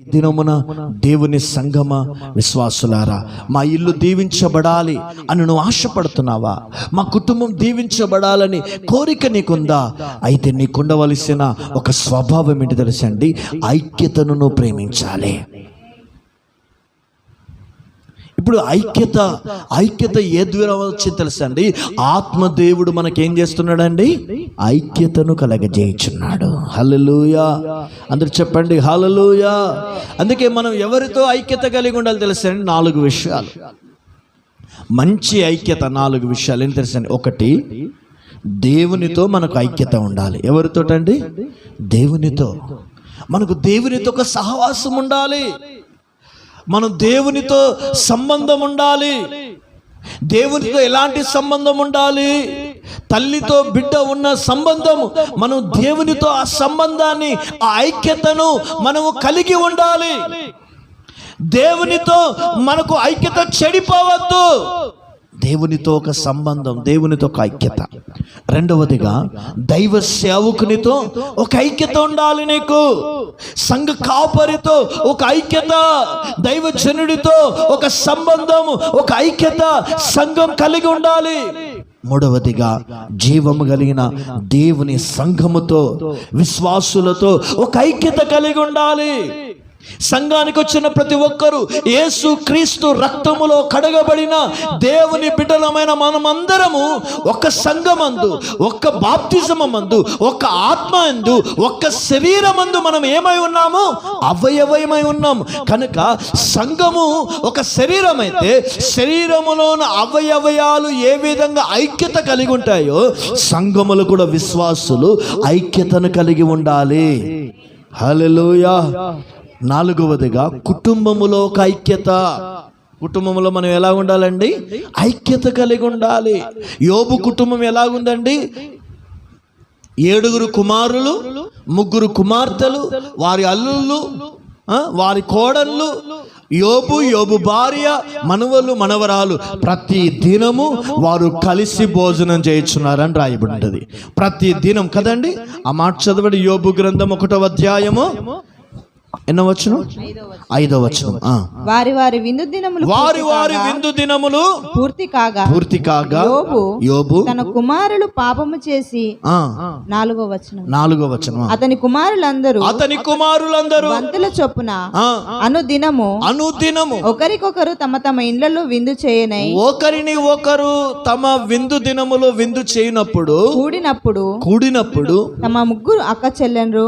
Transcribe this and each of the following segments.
ఈ దినమున దేవుని సంగమ విశ్వాసులారా మా ఇల్లు దీవించబడాలి అని నువ్వు ఆశపడుతున్నావా? మా కుటుంబం దీవించబడాలని కోరిక నీకుందా? అయితే నీకుండవలసిన ఒక స్వభావం ఏంటి తెలుసండి? ఐక్యతను నువ్వు ప్రేమించాలి. ఇప్పుడు ఐక్యత ఐక్యత ఏ ద్వారా వచ్చింది తెలుసండి. ఆత్మదేవుడు మనకేం చేస్తున్నాడండి? ఐక్యతను కలగజేయుచున్నాడు. హలలుయా అందరు చెప్పండి హలలుయా అందుకే మనం ఎవరితో ఐక్యత కలిగి ఉండాలి తెలుసండి? నాలుగు విషయాలు. మంచి ఐక్యత నాలుగు విషయాలు. ఏం తెలుసండి? ఒకటి దేవునితో మనకు ఐక్యత ఉండాలి. ఎవరితోటండి? దేవునితో. మనకు దేవునితో ఒక సహవాసం ఉండాలి. మనం దేవునితో సంబంధం ఉండాలి. దేవునితో ఎలాంటి సంబంధం ఉండాలి? తల్లితో బిడ్డ ఉన్న సంబంధం మనం దేవునితో ఆ సంబంధాన్ని ఆ ఐక్యతను మనము కలిగి ఉండాలి. దేవునితో మనకు ఐక్యత చెడిపోవద్దు. దేవునితో ఒక సంబంధం దేవునితో ఒక ఐక్యత. రెండవదిగా దైవ సేవకునితో ఒక ఐక్యత ఉండాలి నీకు. సంఘ కాపరితో ఒక ఐక్యత దైవ జనుడితో ఒక సంబంధం ఒక ఐక్యత సంఘం కలిగి ఉండాలి. మూడవదిగా జీవము కలిగిన దేవుని సంఘముతో విశ్వాసులతో ఒక ఐక్యత కలిగి ఉండాలి. సంఘానికి వచ్చిన ప్రతి ఒక్కరూ యేసు క్రీస్తు రక్తములో కడగబడిన దేవుని బిడ్డలమైన మనమందరము ఒక సంఘమందు ఒక్క బాప్తిజమందు ఒక్క ఆత్మ అందు ఒక్క శరీరమందు మనం ఏమై ఉన్నాము? అవయవయమై ఉన్నాం కనుక సంఘము ఒక శరీరం అయితే శరీరములోని అవయవయాలు ఏ విధంగా ఐక్యత కలిగి ఉంటాయో సంఘములు కూడా విశ్వాసులు ఐక్యతను కలిగి ఉండాలి. హలో నాలుగవదిగా కుటుంబములో ఒక ఐక్యత. కుటుంబంలో మనం ఎలా ఉండాలండి? ఐక్యత కలిగి ఉండాలి. యోబు కుటుంబం ఎలాగుందండి ఏడుగురు కుమారులు ముగ్గురు కుమార్తెలు వారి అల్లుళ్ళు వారి కోడళ్ళు యోబు యోబు భార్య మనవలు మనవరాలు. ప్రతి దినము వారు కలిసి భోజనం చేయించున్నారని రాయబడి ఉంటుంది ప్రతి దినం కదండి? ఆ మాట చదవడి. యోబు గ్రంథం ఒకటో అధ్యాయము. ఎన్నో వచ్చును ఐదో వచ్చును. వారి వారి విందు దినములు వారి వారి విందు దినములు పూర్తి కాగా పూర్తి కాగా యోబు యోబు తన కుమారులు పాపము చేసి నాలుగో వచనం. నాలుగో వచనం అతని కుమారులందరూ అతని కుమారులందరూ వంతుల చొప్పున అను దినము అనుదినము ఒకరికొకరు తమ తమ ఇండ్లలో విందు చేయనై ఒకరిని ఒకరు తమ విందు దినములో విందు చేయనప్పుడు కూడినప్పుడు కూడినప్పుడు తమ ముగ్గురు అక్క చెల్లెండ్రు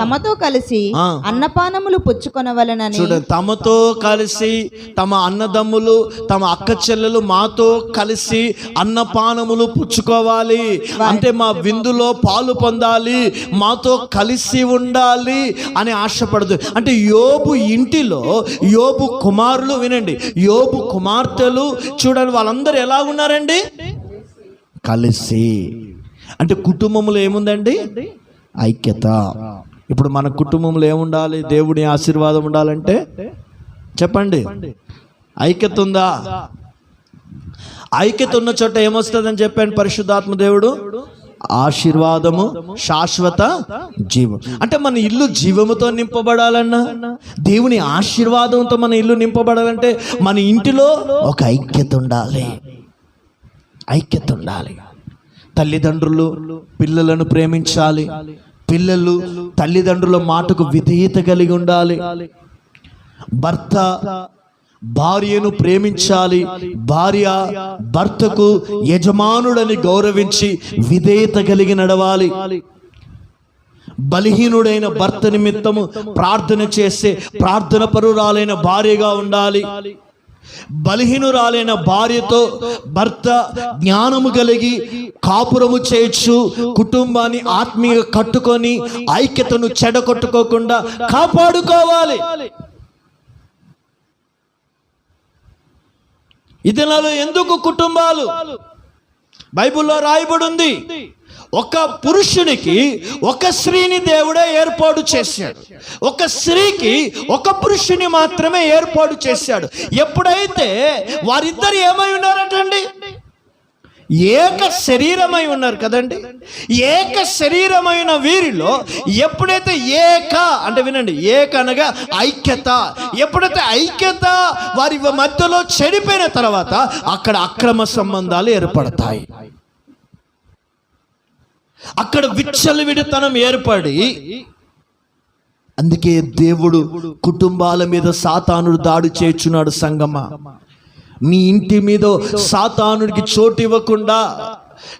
తమతో కలిసి ఆ. అన్నపానములు పుచ్చుకొనవలనని చూడండి తమతో కలిసి తమ అన్నదమ్ములు తమ అక్క చెల్లెలు మాతో కలిసి అన్నపానములు పుచ్చుకోవాలి. అంటే మా విందులో పాలు పొందాలి మాతో కలిసి ఉండాలి అని ఆశపడదు. అంటే యోబు ఇంటిలో యోబు కుమారులు వినండి యోబు కుమార్తెలు చూడండి వాళ్ళందరూ ఎలా ఉన్నారండి? కలిసి. అంటే కుటుంబంలో ఏముందండి? ఐక్యత. ఇప్పుడు మన కుటుంబంలో ఏముండాలి? దేవుని ఆశీర్వాదం ఉండాలంటే చెప్పండి. ఐక్యత ఉందా ఐక్యత ఉన్న చోట ఏమొస్తుందని చెప్పాను పరిశుద్ధాత్మ దేవుడు? ఆశీర్వాదము శాశ్వత జీవం. అంటే మన ఇల్లు జీవముతో నింపబడాలన్నా దేవుని ఆశీర్వాదంతో మన ఇల్లు నింపబడాలంటే మన ఇంటిలో ఒక ఐక్యత ఉండాలి. ఐక్యత ఉండాలి. తల్లిదండ్రులు పిల్లలను ప్రేమించాలి. పిల్లలు తల్లిదండ్రుల మాటకు విధేయత కలిగి ఉండాలి. భర్త భార్యను ప్రేమించాలి. భార్య భర్తకు యజమానుడని గౌరవించి విధేయత కలిగి నడవాలి. బలహీనుడైన భర్త నిమిత్తము ప్రార్థన చేసే ప్రార్థన పరురాలైన భార్యగా ఉండాలి. బలహీనురాలైన భార్యతో భర్త జ్ఞానము కలిగి కాపురము చేయొచ్చు కుటుంబాన్ని ఆత్మీయ కట్టుకొని ఐక్యతను చెడగొట్టుకోకుండా కాపాడుకోవాలి. ఇదిలో ఎందుకు కుటుంబాలు? బైబిల్లో రాయబడి ఉంది. ఒక పురుషునికి ఒక స్త్రీని దేవుడే ఏర్పాటు చేశాడు. ఒక స్త్రీకి ఒక పురుషుని మాత్రమే ఏర్పాటు చేశాడు. ఎప్పుడైతే వారిద్దరు ఏమై ఉన్నారటండి? ఏక శరీరమై ఉన్నారు కదండి? ఏక శరీరమైన వీరిలో ఎప్పుడైతే ఏక అంటే వినండి ఏక అనగా ఐక్యత. ఎప్పుడైతే ఐక్యత వారి మధ్యలో చెడిపోయిన తర్వాత అక్కడ అక్రమ సంబంధాలు ఏర్పడతాయి. అక్కడ విచ్చలవిడితనం ఏర్పడి అందుకే దేవుడు కుటుంబాల మీద సాతానుడు దాడి చేర్చున్నాడు సంగమ. నీ ఇంటి మీద సాతానుడికి చోటు ఇవ్వకుండా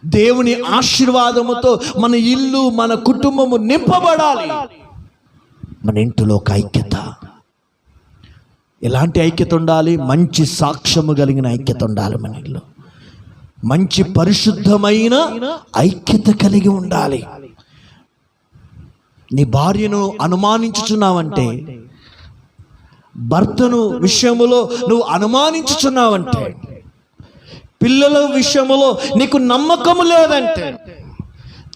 దేవుని ఆశీర్వాదముతో మన ఇల్లు మన కుటుంబము నింపబడాలి. మన ఇంటిలో ఒక ఐక్యత. ఎలాంటి ఐక్యత ఉండాలి? మంచి సాక్ష్యము కలిగిన ఐక్యత ఉండాలి మన ఇల్లు మంచి పరిశుద్ధమైన ఐక్యత కలిగి ఉండాలి. నీ భార్యను అనుమానించుచున్నావంటే భర్తను విషయములో నువ్వు అనుమానించుచున్నావంటే పిల్లల విషయములో నీకు నమ్మకము లేదంటే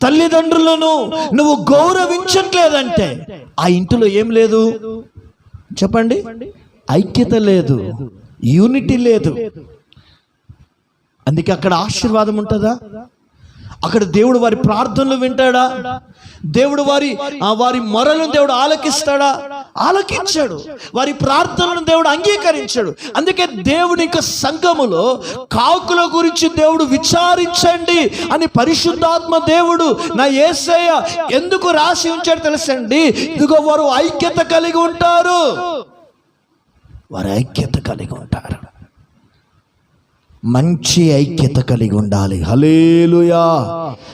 తల్లిదండ్రులను నువ్వు గౌరవించట్లేదంటే ఆ ఇంటిలో ఏం లేదు? చెప్పండి. ఐక్యత లేదు. యూనిటీ లేదు. అందుకే అక్కడ ఆశీర్వాదం ఉంటుందా? అక్కడ దేవుడు వారి ప్రార్థనలు వింటాడా? దేవుడు వారి ఆ వారి మొరలను దేవుడు ఆలకిస్తాడా? ఆలకించాడు. వారి ప్రార్థనలను దేవుడు అంగీకరించాడు. అందుకే దేవుని యొక్క సంఘములో కాకుల గురించి దేవుడు విచారించండి అని పరిశుద్ధాత్మ దేవుడు నా ఏసయ్య ఎందుకు రాసి ఉంచాడు తెలుసండి? ఇదిగో వారు ఐక్యత కలిగి ఉంటారు. వారు ఐక్యత కలిగి ఉంటారు. మంచి ఐక్యత కలిగి ఉండాలి. హలేలుయా